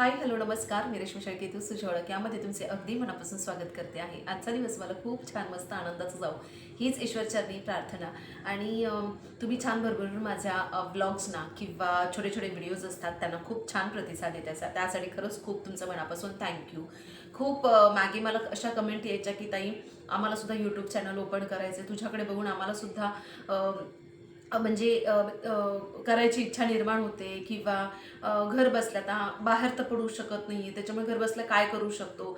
Hi hello नमस्कार. मी रेश्मी शेळकेतू सुशोळक यामध्ये तुमचे अगदी मनापासून स्वागत करते आहे. आजचा दिवस मला खूप छान मस्त आनंदाचा जाऊ. हीच ईश्वरचरणी प्रार्थना. आणि तुम्ही छान भरभरून माझ्या ब्लॉग्सना किंवा छोटे छोटे व्हिडिओज असतात त्यांना खूप छान प्रतिसाद येत असतात त्यासाठी खरंच खूप तुमचं मनापासून थँक्यू खूप मागे मला अशा कमेंट यायच्या की ताई आम्हालासुद्धा यूट्यूब चॅनल ओपन करायचं तुझ्याकडे बघून आम्हालासुद्धा म्हणजे करायची इच्छा निर्माण होते किंवा घर बसल्या आता बाहेर तर पडू शकत नाही आहे त्याच्यामुळे घर बसल्या काय करू शकतो?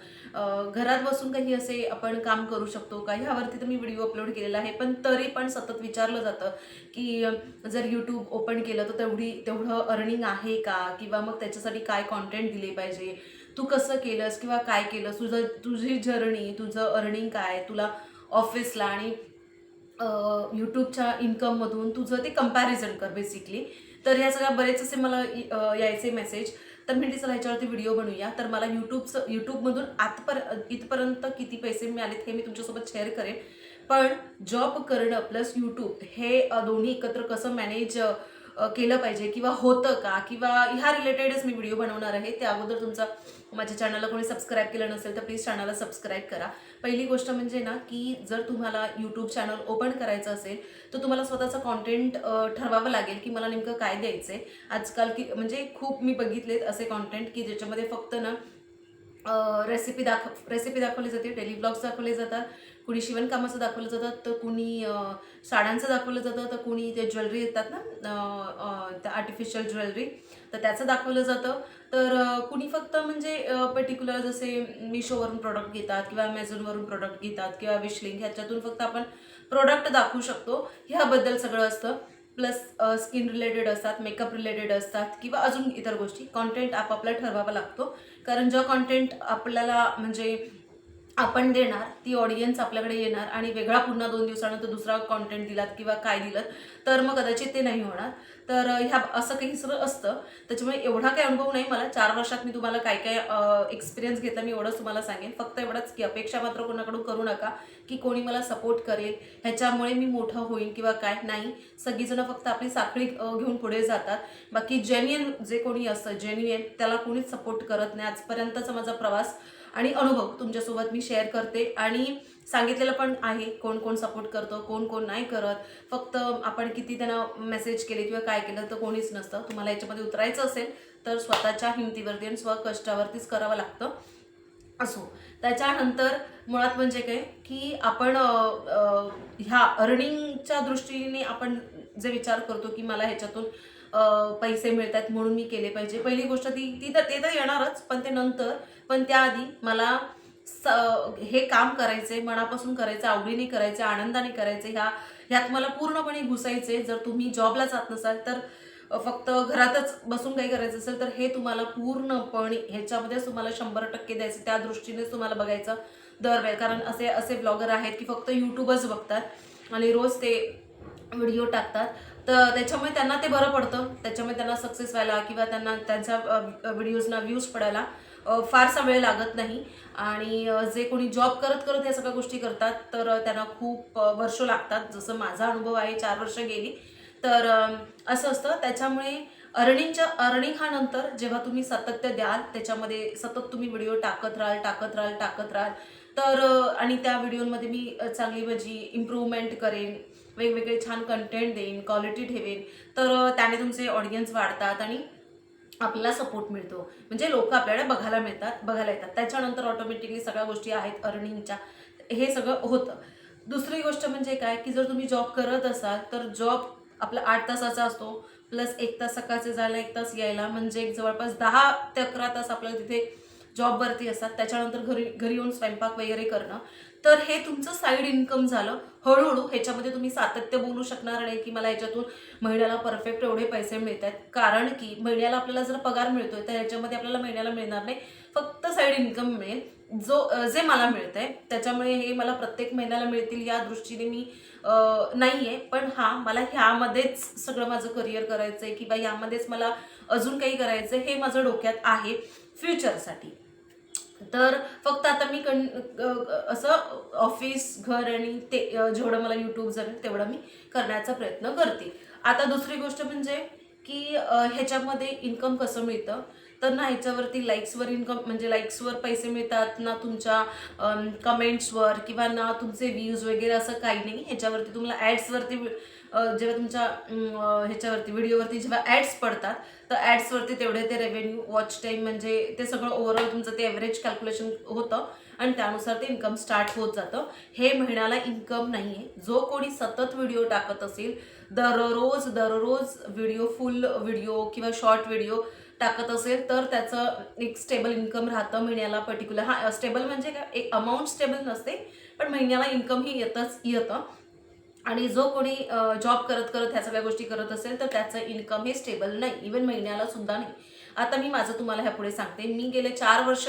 घरात बसून काही असे आपण काम करू शकतो का? ह्यावरती तर मी व्हिडिओ अपलोड केलेला आहे पण तरी पण सतत विचारलं जातं की जर यूट्यूब ओपन केलं तर तेवढी तेवढं अर्निंग आहे का? किंवा मग त्याच्यासाठी काय कॉन्टेंट दिले पाहिजे? तू कसं केलंस किंवा काय केलंस? तुझं तुझी जर्नी तुझं अर्निंग काय? तुला ऑफिसला आणि यूट्यूबच्या इन्कममधून तुझं ते कंपॅरिझन कर बेसिकली तर ह्या सगळ्या बरेच असे मला यायचे मेसेज तर मी चला ह्याच्यावरती व्हिडिओ बनवूया. तर मला यूट्यूबचं यूट्यूबमधून आतपर इथपर्यंत किती पैसे मिळालेत हे मी तुमच्यासोबत शेअर करेन. पण जॉब करणं प्लस यूट्यूब हे दोन्ही एकत्र कसं मॅनेज केलं पाहिजे किंवा होतं का? किंवा ह्या रिलेटेडच मी व्हिडिओ बनवणार आहे. त्या अगोदर तुमचा माझ्या चॅनलला कोणी सबस्क्राईब केलं नसेल तर प्लीज चॅनलला सबस्क्राईब करा. पहिली गोष्ट म्हणजे ना की जर तुम्हाला यूट्यूब चॅनल ओपन करायचं असेल तर तुम्हाला स्वतःचं कॉन्टेंट ठरवावं लागेल की मला नेमकं काय द्यायचं आहे आजकाल की म्हणजे खूप मी बघितलेत असे कॉन्टेंट की ज्याच्यामध्ये फक्त ना रेसिपी दाखव रेसिपी दाखवली जाते डेली ब्लॉग्स दाखवले जातात कुणी शिवणकामाचं दाखवलं जातं तर कुणी साड्यांचं दाखवलं जातं तर कुणी ते ज्वेलरी येतात ना त्या आर्टिफिशियल ज्वेलरी तर त्याचं दाखवलं जातं. तर कुणी फक्त म्हणजे पर्टिक्युलर जसे मिशोवरून प्रोडक्ट घेतात किंवा ॲमेझॉनवरून प्रोडक्ट घेतात किंवा विशलिंग ह्याच्यातून फक्त आपण प्रोडक्ट दाखवू शकतो. ह्याबद्दल सगळं असतं. प्लस स्किन रिलेटेड असतात मेकअप रिलेटेड असतात किंवा अजून इतर गोष्टी कॉन्टेंट आपापला ठरवावा लागतो. कारण जो कॉन्टेंट आपल्याला म्हणजे आपण देणार ती ऑडियन्स आपल्याकडे येणार आणि वेगळा पुन्हा दोन दिवसानंतर दुसरा कॉन्टेंट दिलात किंवा काय दिलं तर मग कदाचित ते नाही होणार. तर ह्या असं काही सगळं असतं. त्याच्यामुळे एवढा काही अनुभव नाही मला. चार वर्षात मी तुम्हाला काय काय एक्सपिरियन्स घेतला मी एवढंच तुम्हाला सांगेन. फक्त एवढंच की अपेक्षा मात्र कोणाकडून करू नका की कोणी मला सपोर्ट करेल. ह्याच्यामुळे मी मोठं होईन किंवा काय? नाही. सगळीजणं फक्त आपली साखळी घेऊन पुढे जातात. बाकी जेन्युअन जे कोणी असतं जेन्युअन त्याला कोणीच सपोर्ट करत नाही. आजपर्यंतचा माझा प्रवास आणि अनुभव तुमच्यासोबत मी शेअर करते. आणि सांगितलेलं पण आहे कोण कोण सपोर्ट करतं कोण कोण नाही करत. फक्त आपण किती त्यांना मेसेज केले किंवा काय केलं तर कोणीच नसतं. तुम्हाला याच्यामध्ये उतरायचं असेल तर स्वतःच्या हिमतीवरती आणि स्वकष्टावरतीच करावं लागतं. असो. त्याच्यानंतर मुळात म्हणजे काय की आपण ह्या अर्निंगच्या दृष्टीने आपण जे विचार करतो की मला ह्याच्यातून पैसे मिळत आहेत म्हणून मी केले पाहिजे. पहिली गोष्ट ती ती तर ते तर येणारच पण ते नंतर पण त्याआधी मला स हे काम करायचे मनापासून करायचं आवडीने करायचे आनंदाने करायचे ह्या ह्यात मला पूर्णपणे घुसायचे जर तुम्ही जॉबला जात नसाल तर फक्त घरातच बसून काही करायचं असेल तर हे तुम्हाला पूर्णपणे ह्याच्यामध्येच तुम्हाला शंभर टक्के द्यायचं त्या दृष्टीनेच तुम्हाला बघायचं दरवेळ कारण असे असे ब्लॉगर आहेत की फक्त यूट्यूबच बघतात. आणि रोज ते व्हिडिओ टाकतात. तर त्याच्यामुळे त्यांना ते बरं पडतं. त्याच्यामुळे त्यांना सक्सेस व्हायला किंवा त्यांना त्यांच्या व्हिडिओजना व्ह्यूज पडायला फारसा वेळ लागत नाही. आणि जे कोणी जॉब करत करत या सगळ्या गोष्टी करतात तर त्यांना खूप वर्ष लागतात. जसं माझा अनुभव आहे चार वर्ष गेली. तर असं असतं. त्याच्यामुळे अर्निंगच्या अर्निंग हा नंतर जेव्हा तुम्ही सातत्य द्याल त्याच्यामध्ये सतत तुम्ही व्हिडिओ टाकत राहाल टाकत राहाल टाकत राहाल. तर आणि त्या व्हिडिओमध्ये मी चांगली माझी इम्प्रूव्हमेंट करेन. वेगवेगळे छान कंटेंट देईन क्वालिटी ठेवेन. तर त्याने तुमचे ऑडियन्स वाढतात आणि आपल्याला सपोर्ट मिळतो. म्हणजे लोक आपल्याला बघायला मिळतात बघायला येतात. त्याच्यानंतर ऑटोमॅटिकली सगळ्या गोष्टी आहेत अर्निंगच्या हे सगळं होतं. दुसरी गोष्ट म्हणजे काय? की जर तुम्ही जॉब करत असाल तर जॉब आपला आठ तासाचा असतो प्लस एक तास सकाळचे जायला एक तास यायला. म्हणजे एक जवळपास दहा ते अकरा तास आपल्याला तिथे जॉबवरती असतात त्याच्यानंतर घरी घरी येऊन स्वयंपाक वगैरे करणं. तर हे तुमचं साईड इन्कम झालं. हळूहळू ह्याच्यामध्ये तुम्ही सातत्य बोलू शकणार नाही की मला ह्याच्यातून महिन्याला परफेक्ट एवढे पैसे मिळत आहेत कारण की महिन्याला आपल्याला जर पगार मिळतोय तर ह्याच्यामध्ये आपल्याला महिन्याला मिळणार नाही. फक्त साईड इन्कम मिळेल. जो जे मला मिळत आहे त्याच्यामुळे हे मला प्रत्येक महिन्याला मिळतील या दृष्टीने मी नाही आहे पण हां मला ह्यामध्येच सगळं माझं करिअर करायचं आहे किंवा यामध्येच मला अजून काही करायचं आहे हे माझं डोक्यात आहे. फ्युचरसाठी तर फक्त आता मी कण असं ऑफिस घर आणि ते जेवढं मला यूट्यूब जमेल तेवढं मी करण्याचा प्रयत्न करते. आता दुसरी गोष्ट म्हणजे की ह्याच्यामध्ये इन्कम कसं मिळतं? तर ना ह्याच्यावरती लाईक्सवर इन्कम म्हणजे लाईक्सवर पैसे मिळतात ना तुमच्या कमेंट्सवर किंवा ना तुमचे व्ह्यूज वगैरे असं काही नाही. ह्याच्यावरती तुम्हाला ॲड्सवरती जेव्हा तुमच्या ह्याच्यावरती व्हिडिओवरती जेव्हा ॲड्स पडतात तर ॲड्सवरती तेवढे ते रेव्हेन्यू वॉच टाईम म्हणजे ते सगळं ओव्हरऑल तुमचं ते ॲव्हरेज कॅल्क्युलेशन होतं आणि त्यानुसार ते इन्कम स्टार्ट होत जातं. हे महिन्याला इन्कम नाही आहे जो कोणी सतत व्हिडिओ टाकत असेल दररोज दररोज व्हिडिओ फुल व्हिडिओ किंवा शॉर्ट व्हिडिओ टाकत असेल तर त्याचं एक स्टेबल इन्कम राहतं महिन्याला पर्टिक्युलर हा स्टेबल म्हणजे काय? एक अमाऊंट स्टेबल नसते पण महिन्याला इन्कम ही येतच येतं. आणि जो कोणी जॉब करत करत ह्या सगळ्या गोष्टी करत असेल तर त्याचं इन्कम हे स्टेबल नाही. इवन महिन्याला सुद्धा नाही. आता मी माझं तुम्हाला ह्या पुढे सांगते. मी गेले चार वर्ष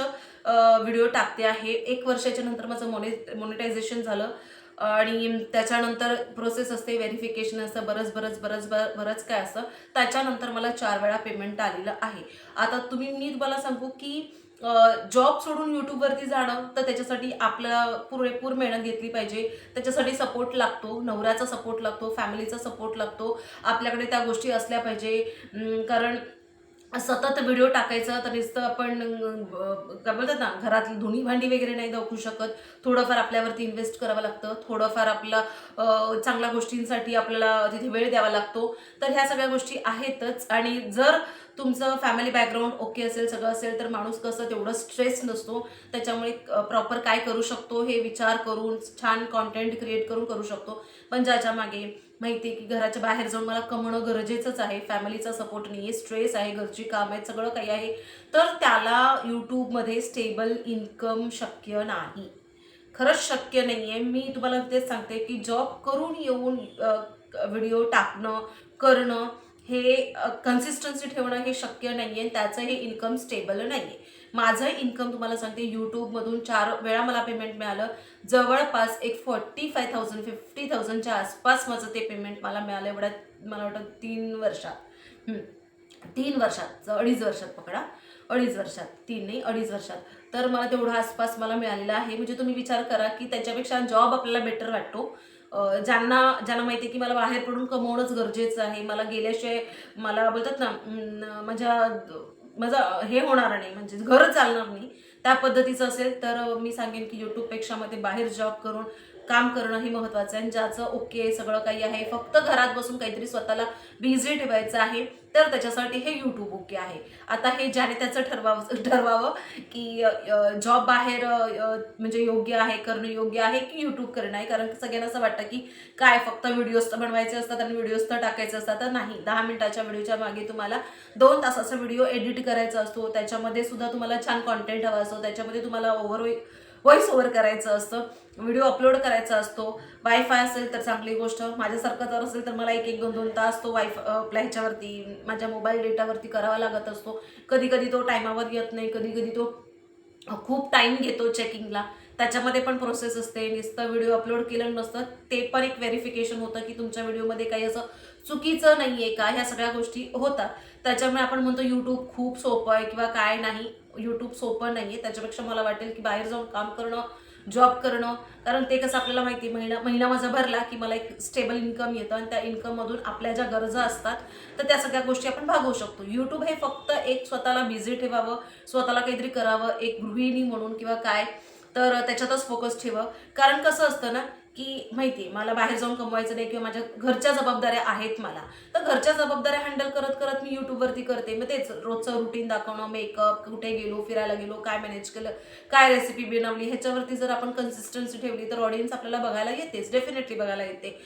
व्हिडिओ टाकते आहे. एक वर्षाच्या नंतर माझं मोने मोनिटायझेशन झालं. आणि त्याच्यानंतर प्रोसेस असते व्हेरिफिकेशन असतं बरंच बरंच बरंच बर- बरंच काय असतं. त्याच्यानंतर मला चार वेळा पेमेंट आलेलं आहे. आता तुम्ही मी तुम्हाला सांगू की जॉब सोडून यूट्यूबवरती जाणं तर त्याच्यासाठी आपल्याला पुरेपूर मेहनत घेतली पाहिजे. त्याच्यासाठी सपोर्ट लागतो नवऱ्याचा सपोर्ट लागतो फॅमिलीचा सपोर्ट लागतो. आपल्याकडे त्या गोष्टी असल्या पाहिजे. कारण सतत व्हिडिओ टाकायचा तर नुसतं आपण काय बोलतात ना घरातली धुणी भांडी वगैरे नाही दाखवू शकत. थोडंफार आपल्यावरती इन्व्हेस्ट करावं लागतं. थोडंफार आपला चांगल्या गोष्टींसाठी आपल्याला तिथे वेळ द्यावा लागतो. तर ह्या सगळ्या गोष्टी आहेतच. आणि जर तुमचं फॅमिली बॅकग्राऊंड ओके असेल सगळं असेल तर माणूस कसं तेवढं स्ट्रेस नसतो. त्याच्यामुळे प्रॉपर काय करू शकतो हे विचार करून छान कॉन्टेंट क्रिएट करून करू शकतो. पण ज्याच्या मागे माहिती आहे की घराच्या बाहेर जाऊन मला कमवणं गरजेचंच आहे. फॅमिलीचा सपोर्ट नाही आहे स्ट्रेस आहे घरची काम आहेत सगळं काही आहे. तर त्याला यूट्यूबमध्ये स्टेबल इन्कम शक्य नाही. खरंच शक्य नाही आहे मी तुम्हाला तेच सांगते की जॉब करून येऊन व्हिडिओ टाकणं करणं हे कन्सिस्टन्सी ठेवणं हे शक्य नाही आहे त्याचं हे इन्कम स्टेबल नाही आहे माझं इन्कम तुम्हाला सांगते यूट्यूबमधून चार वेळा मला पेमेंट मिळालं. जवळपास एक फोर्टी फाय थाउजंड फिफ्टी थाउजंडच्या आसपास माझं ते पेमेंट मला मिळालं एवढ्यात मला वाटतं तीन वर्षात. तीन वर्षात अडीच वर्षात पकडा. अडीच वर्षात तीन नाही अडीच वर्षात. तर मला तेवढा आसपास मला मिळालेला आहे. म्हणजे तुम्ही विचार करा की त्याच्यापेक्षा जॉब आपल्याला बेटर वाटतो. ज्यांना ज्यांना माहिती आहे की मला बाहेर पडून कमवणंच गरजेचं आहे. मला गेल्याशिवाय मला बोलतात ना माझ्या माझं हे होणार नाही म्हणजे घर चालणार नाही. त्या पद्धतीचं असेल तर मी सांगेन की यूट्यूबपेक्षा मध्ये बाहेर जॉब करून काम करणं हे महत्त्वाचं आहे. ज्याचं ओके सगळं काही आहे फक्त घरात बसून काहीतरी स्वतःला बिझी ठेवायचं आहे तर त्याच्यासाठी हे यूट्यूब ओके आहे. आता हे ज्याने त्याचं ठरवावं ठरवावं की जॉब बाहेर म्हणजे योग्य आहे करणं योग्य आहे की यूट्यूब करणं आहे. कारण सगळ्यांना असं वाटतं की काय फक्त व्हिडिओज तर बनवायचे असतात आणि व्हिडिओज तर टाकायचे असतात. तर नाही दहा मिनिटाच्या व्हिडिओच्या मागे तुम्हाला दोन तासाचा व्हिडिओ एडिट करायचा असतो. त्याच्यामध्ये सुद्धा तुम्हाला छान कॉन्टेंट हवा असतो. त्याच्यामध्ये तुम्हाला ओव्हर व्हॉइस ओव्हर करायचं असतं व्हिडिओ अपलोड करायचा असतो वायफाय असेल तर चांगली गोष्ट माझ्यासारखं जर असेल तर मला एक एक दोन दोन तास तो वायफाय आपल्या ह्याच्यावरती माझ्या मोबाईल डेटावरती करावा लागत असतो. कधी कधी तो टायमावर येत नाही कधी कधी तो खूप टाईम घेतो चेकिंगला त्याच्यामध्ये पण प्रोसेस असते नुसतं व्हिडिओ अपलोड केलं नसतं ते पण एक व्हेरिफिकेशन होतं की तुमच्या व्हिडिओमध्ये काही असं चुकीचं नाही आहे का? ह्या सगळ्या गोष्टी होतात. त्याच्यामुळे आपण म्हणतो यूट्यूब खूप सोपं आहे किंवा काय नाही. यूट्यूब सोपं नाही आहे त्याच्यापेक्षा मला वाटेल की बाहेर जाऊन काम करणं जॉब करणं. कारण ते कसं आपल्याला माहिती आहे, महिना महिना माझा भरला की मला एक स्टेबल इन्कम येतं आणि त्या इन्कममधून आपल्या ज्या गरजा असतात तर त्या सगळ्या गोष्टी आपण भागवू शकतो. यूट्यूब हे फक्त एक स्वतःला बिझी ठेवावं स्वतःला काहीतरी करावं एक गृहिणी म्हणून किंवा काय तर त्याच्यातच फोकस ठेवा. कारण कसं असतं ना की माहिती आहे मला बाहेर जाऊन कमवायचं नाही किंवा माझ्या घरच्या जबाबदाऱ्या आहेत मला. तर घरच्या जबाबदाऱ्या हँडल करत करत मी यूट्यूबवरती करते. मग तेच रोजचं रुटीन दाखवणं मेकअप कुठे गेलो फिरायला गेलो काय मॅनेज केलं काय रेसिपी बनवली ह्याच्यावरती जर आपण कन्सिस्टन्सी ठेवली तर ऑडियन्स आपल्याला बघायला येतेच डेफिनेटली बघायला येते.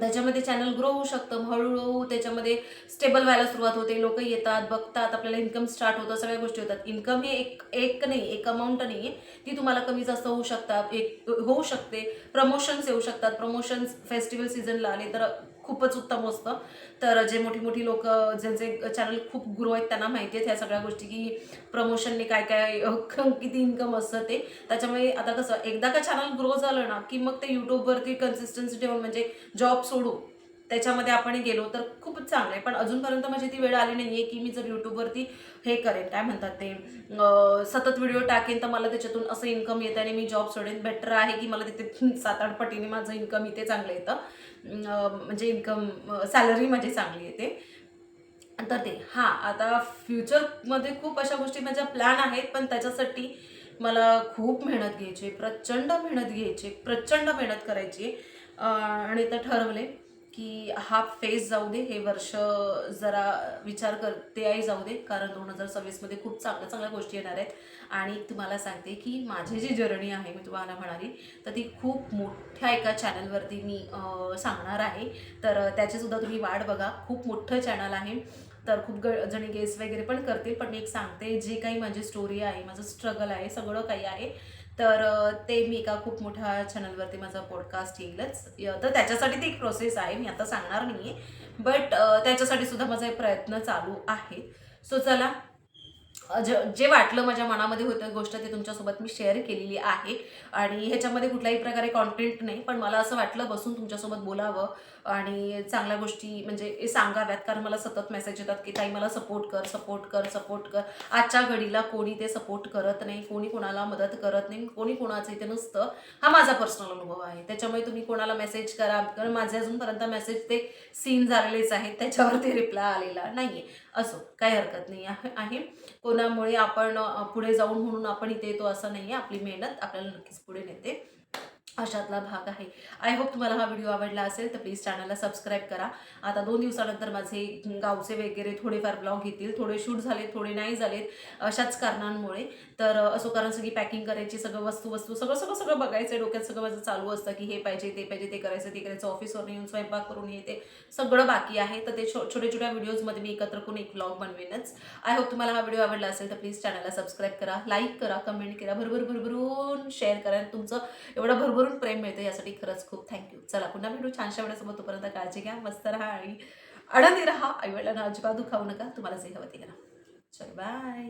त्याच्यामध्ये चॅनल ग्रो होऊ शकतं. हळूहळू त्याच्यामध्ये स्टेबल व्हायला सुरुवात होते. लोक येतात बघतात. आपल्याला इन्कम स्टार्ट होतं. सगळ्या गोष्टी होतात. इन्कम हे एक एक नाही एक अमाऊंट नाही. आहे ती तुम्हाला कमी जास्त होऊ शकतात. एक होऊ शकते. प्रमोशन्स येऊ शकतात. प्रमोशन्स फेस्टिवल सीझनला आले तर खूपच उत्तम असतं तर जे मोठी मोठी लोक ज्यांचे चॅनल खूप ग्रो आहेत त्यांना माहिती आहेत ह्या सगळ्या गोष्टी की प्रमोशनने काय काय किती इन्कम असतं ते. त्याच्यामुळे आता कसं एकदा का चॅनल ग्रो झालं ना की मग ते यूट्यूबवरती कन्सिस्टन्सी ठेवून म्हणजे जॉब सोडू. त्याच्यामध्ये आपण गेलो तर खूपच चांगलं. आहे पण अजूनपर्यंत माझी ती वेळ आली नाही आहे की मी जर यूट्यूबवरती हे करेन. काय म्हणतात ते? सतत व्हिडिओ टाकेन तर मला त्याच्यातून असं इन्कम येतं आणि मी जॉब सोडेन. बेटर आहे की मला तिथे सात आठ पटीने माझं इन्कम इथे चांगलं येतं. म्हणजे इन्कम सॅलरी माझी चांगली येते. तर ते. हां आता फ्युचरमध्ये खूप अशा गोष्टी माझ्या प्लॅन आहेत पण त्याच्यासाठी मला खूप मेहनत घ्यायची आहे, प्रचंड मेहनत घ्यायची आहे, प्रचंड मेहनत करायची आहे. आणि तर ठरवले की हा फेज जाऊ दे हे वर्ष जरा विचार करते आहे जाऊ दे कारण दोन हजार सव्वीसमध्ये खूप चांगल्या चांगल्या गोष्टी येणार आहेत. आणि तुम्हाला सांगते की माझी जी जर्नी आहे मी तुम्हाला म्हणाली तर ती खूप मोठ्या एका चॅनलवरती मी सांगणार आहे. तर त्याचीसुद्धा तुम्ही वाट बघा. खूप मोठं चॅनल आहे. तर खूप ग जणी गेस वगैरे पण करतील पण मी एक सांगते जे काही माझी स्टोरी आहे माझं स्ट्रगल आहे सगळं काही आहे तर ते मी एका खूप मोठ्या चॅनलवरती माझा पॉडकास्ट येईलच. तर त्याच्यासाठी ती एक प्रोसेस आहे मी आता सांगणार नाही आहे बट त्याच्यासाठी सुद्धा माझा एक प्रयत्न चालू आहे. सो चला ज जे वाटलं माझ्या मनामध्ये होतं गोष्ट ते तुमच्यासोबत मी शेअर केलेली आहे. आणि ह्याच्यामध्ये कुठल्याही प्रकारे कॉन्टेंट नाही पण मला असं वाटलं बसून तुमच्यासोबत बोलावं. आणि चांगल्या गोष्टी म्हणजे सांगाव्यात. कारण मला सतत मेसेज येतात की ताई मला सपोर्ट कर सपोर्ट कर सपोर्ट कर. आजच्या घडीला कोणी ते सपोर्ट करत नाही कोणी कोणाला मदत करत नाही कोणी कोणाचं इथे नसतं. हा माझा पर्सनल अनुभव आहे. त्याच्यामुळे तुम्ही कोणाला मेसेज करा. कारण माझे अजूनपर्यंत मेसेज ते सीन झालेलेच आहेत. त्याच्यावरती रिप्लाय आलेला नाही आहे असो काही हरकत नाही आहे. कोणामुळे आपण पुढे जाऊन म्हणून आपण इथे येतो असं नाही आहे आपली मेहनत आपल्याला नक्कीच पुढे नेते अशातला भाग आहे. आय होप तुम्हाला हा व्हिडिओ आवडला असेल तर प्लीज चॅनलला सबस्क्राईब करा. आता दोन दिवसानंतर माझे गावचे वगैरे थोडेफार ब्लॉग घेतील थोडे शूट झाले थोडे नाही झालेत अशाच कारणांमुळे. तर असं असो कारण सगळी पॅकिंग करायची सगळं वस्तू वस्तू सगळं सगळं सगळं बघायचं डोक्यात सगळं माझं चालू असतं की हे पाहिजे ते पाहिजे ते करायचं ते करायचं. ऑफिसवर येऊन स्वयंपाक करून हे ते सगळं बाकी आहे. तर ते छो छोट्या छोट्या व्हिडिओजमध्ये मी एकत्र करून एक व्लॉग बनवेनच. आय होप तुम्हाला हा व्हिडिओ आवडला असेल तर प्लीज चॅनलला सबस्क्राईब करा लाईक करा कमेंट करा. भरभर भरभरून शेअर करा आणि तुमचं एवढं भरभरून प्रेम मिळतं यासाठी खरंच खूप थँक्यू चला पुन्हा भेटू छानशा वेळेसोबत तोपर्यंत काळजी घ्या मस्त राहा आणि आनंदी राहा. आईवडिलांना अजिबात दुखावू नका. तुम्हाला जे हवं ते करा. चल बाय